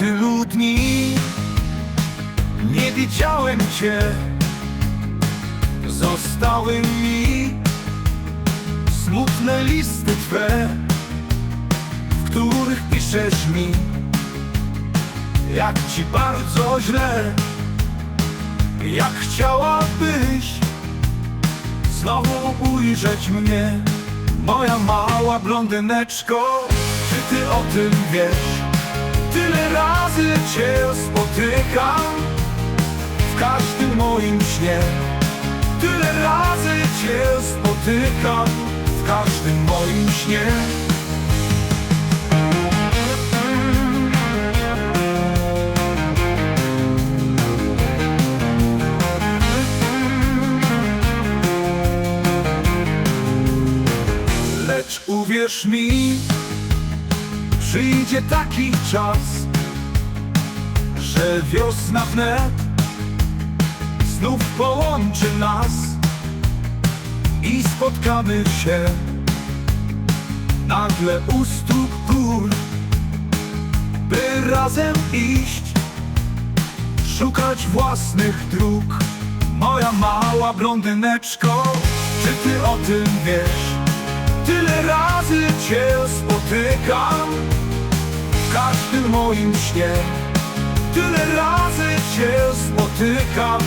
dni Nie widziałem Cię Zostały mi Smutne listy Twe W których piszesz mi Jak Ci bardzo źle Jak chciałabyś Znowu ujrzeć mnie Moja mała blondyneczko Czy Ty o tym wiesz? Tyle razy Cię spotykam W każdym moim śnie. Tyle razy Cię spotykam W każdym moim śnie. Lecz uwierz mi Przyjdzie taki czas Że wiosna wnet Znów połączy nas I spotkamy się Nagle u stóp gór By razem iść Szukać własnych dróg Moja mała blondyneczko Czy ty o tym wiesz? Tyle razy Cię spotykam W każdym moim śnie. Tyle razy Cię spotykam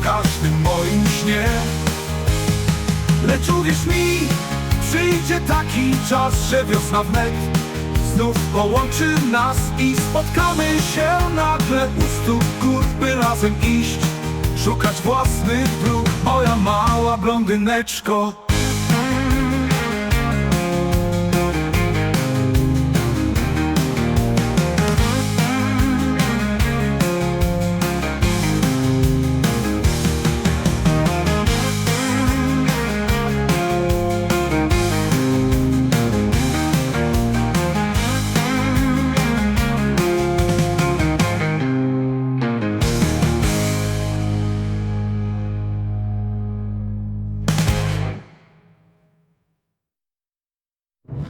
W każdym moim śnie. Lecz uwierz mi Przyjdzie taki czas, że wiosna wnet Znów połączy nas i spotkamy się nagle u stóp gór, by razem iść Szukać własnych dróg, moja mała blondyneczko